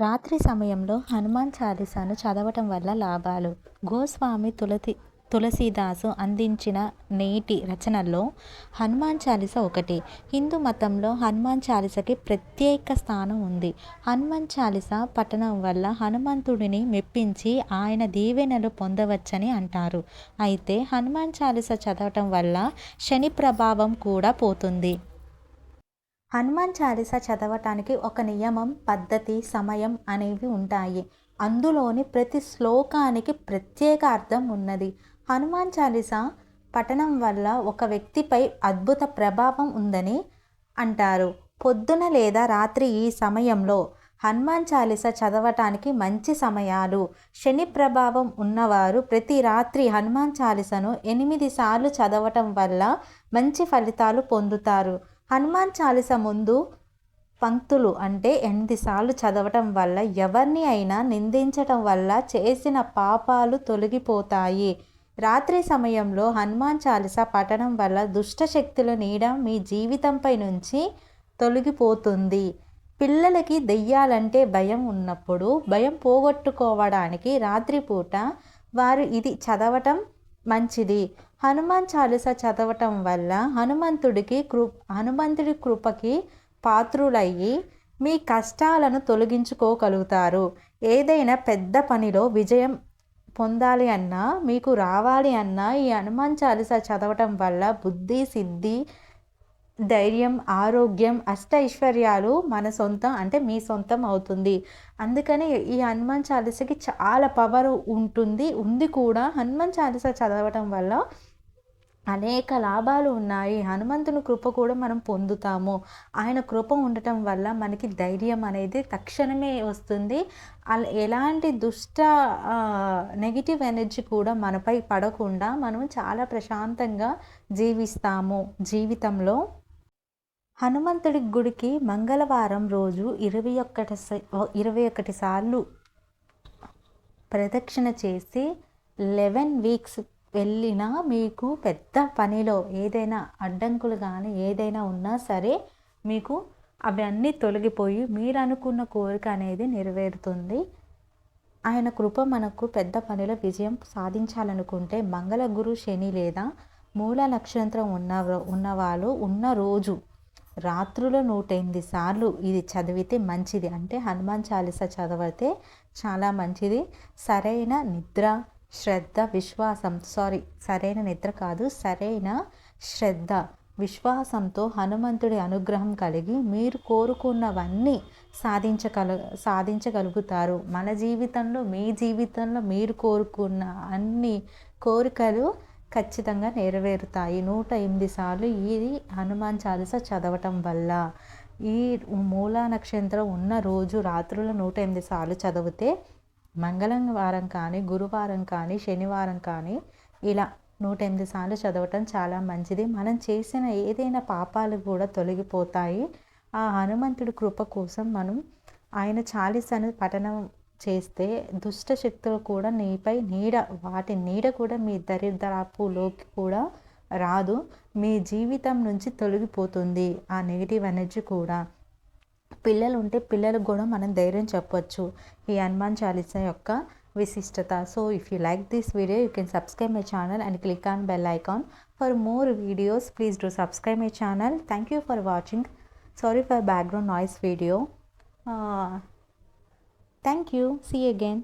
రాత్రి సమయంలో హనుమాన్ చాలీసాను చదవటం వల్ల లాభాలు. గోస్వామి తులసి తులసీదాసు అందించిన నేటి రచనల్లో హనుమాన్ చాలీస ఒకటి. హిందూ మతంలో హనుమాన్ చాలీసకి ప్రత్యేక స్థానం ఉంది. హనుమాన్ చాలీస పఠనం వల్ల హనుమంతుడిని మెప్పించి ఆయన దీవెనలు పొందవచ్చని అంటారు. అయితే హనుమాన్ చాలీస చదవటం వల్ల శని ప్రభావం కూడా పోతుంది. హనుమాన్ చాలీసా చదవటానికి ఒక నియమం పద్ధతి సమయం అనేవి ఉంటాయి. అందులోని ప్రతి శ్లోకానికి ప్రత్యేక అర్థం ఉన్నది. హనుమాన్ చాలీసా పఠనం వల్ల ఒక వ్యక్తిపై అద్భుత ప్రభావం ఉందని అంటారు. పొద్దున లేదా రాత్రి ఈ సమయంలో హనుమాన్ చాలీస చదవటానికి మంచి సమయాలు. శని ప్రభావం ఉన్నవారు ప్రతి రాత్రి హనుమాన్ చాలీసను ఎనిమిది సార్లు చదవటం వల్ల మంచి ఫలితాలు పొందుతారు. హనుమాన్ చాలీస ముందు పంక్తులు అంటే ఎనిమిది సార్లు చదవటం వల్ల ఎవరిని అయినా నిందించటం వల్ల చేసిన పాపాలు తొలగిపోతాయి. రాత్రి సమయంలో హనుమాన్ చాలీస పఠనం వల్ల దుష్ట శక్తుల నీడ మీ జీవితంపై నుంచి తొలగిపోతుంది. పిల్లలకి దెయ్యాలంటే భయం ఉన్నప్పుడు భయం పోగొట్టుకోవడానికి రాత్రిపూట వారు ఇది చదవటం మంచిది. హనుమాన్ చాలీస చదవటం వల్ల హనుమంతుడికి కృ హనుమంతుడి కృపకి పాత్రులయ్యి మీ కష్టాలను తొలగించుకోగలుగుతారు. ఏదైనా పెద్ద పనిలో విజయం పొందాలి అన్నా మీకు రావాలి అన్నా ఈ హనుమాన్ చాలీస చదవటం వల్ల బుద్ధి సిద్ధి ధైర్యం ఆరోగ్యం అష్ట ఐశ్వర్యాలు మన సొంతం అంటే మీ సొంతం అవుతుంది. అందుకని ఈ హనుమాన్ చాలీసకి చాలా పవర్ ఉంటుంది. ఉంది కూడా. హనుమాన్ చాలీస చదవటం వల్ల అనేక లాభాలు ఉన్నాయి. హనుమంతుని కృప కూడా మనం పొందుతాము. ఆయన కృప ఉండటం వల్ల మనకి ధైర్యం అనేది తక్షణమే వస్తుంది. అలా ఎలాంటి దుష్ట నెగిటివ్ ఎనర్జీ కూడా మనపై పడకుండా మనం చాలా ప్రశాంతంగా జీవిస్తాము జీవితంలో. హనుమంతుడి గుడికి మంగళవారం రోజు ఇరవై ఒక్కటి ఇరవై ఒకటి సార్లు ప్రదక్షిణ చేసి లెవెన్ వీక్స్ వెళ్ళినా మీకు పెద్ద పనిలో ఏదైనా అడ్డంకులు కానీ ఏదైనా ఉన్నా సరే మీకు అవన్నీ తొలగిపోయి మీరు అనుకున్న కోరిక అనేది నెరవేరుతుంది. ఆయన కృప మనకు పెద్ద పనిలో విజయం సాధించాలనుకుంటే మంగళ గురు శని లేదా మూల నక్షత్రం ఉన్న ఉన్నవాళ్ళు ఉన్న రోజు రాత్రులు నూట ఎనిమిది సార్లు ఇది చదివితే మంచిది. అంటే హనుమాన్ చాలీస చదివితే చాలా మంచిది. సరైన నిద్ర శ్రద్ధ విశ్వాసం సారీ సరైన నిద్ర కాదు సరైన శ్రద్ధ విశ్వాసంతో హనుమంతుడి అనుగ్రహం కలిగి మీరు కోరుకున్నవన్నీ సాధించగల సాధించగలుగుతారు. మన జీవితంలో మీ జీవితంలో మీరు కోరుకున్న అన్ని కోరికలు ఖచ్చితంగా నెరవేరుతాయి. నూట ఎనిమిది సార్లు ఇది హనుమాన్ చాలీస చదవటం వల్ల ఈ మూలా నక్షత్రం ఉన్న రోజు రాత్రుల నూట ఎనిమిది సార్లు చదివితే మంగళవారం కానీ గురువారం కానీ శనివారం కానీ ఇలా నూట ఎనిమిది సార్లు చదవటం చాలా మంచిది. మనం చేసిన ఏదైనా పాపాలు కూడా తొలగిపోతాయి. ఆ హనుమంతుడి కృప కోసం మనం ఆయన చాలీసాను పఠనం చేస్తే దుష్ట శక్తులు కూడా నీపై నీడ వాటి నీడ కూడా మీ దరిద్రపులోకి కూడా రాదు. మీ జీవితం నుంచి తొలగిపోతుంది ఆ నెగిటివ్ ఎనర్జీ కూడా. పిల్లలు ఉంటే పిల్లలకు కూడా మనం ధైర్యం చెప్పొచ్చు. ఈ హనుమాన్ చాలీసా యొక్క విశిష్టత. So if you like this video you can subscribe my channel and click on bell icon for more videos please do subscribe my channel thank you for watching sorry for background noise video thank you see again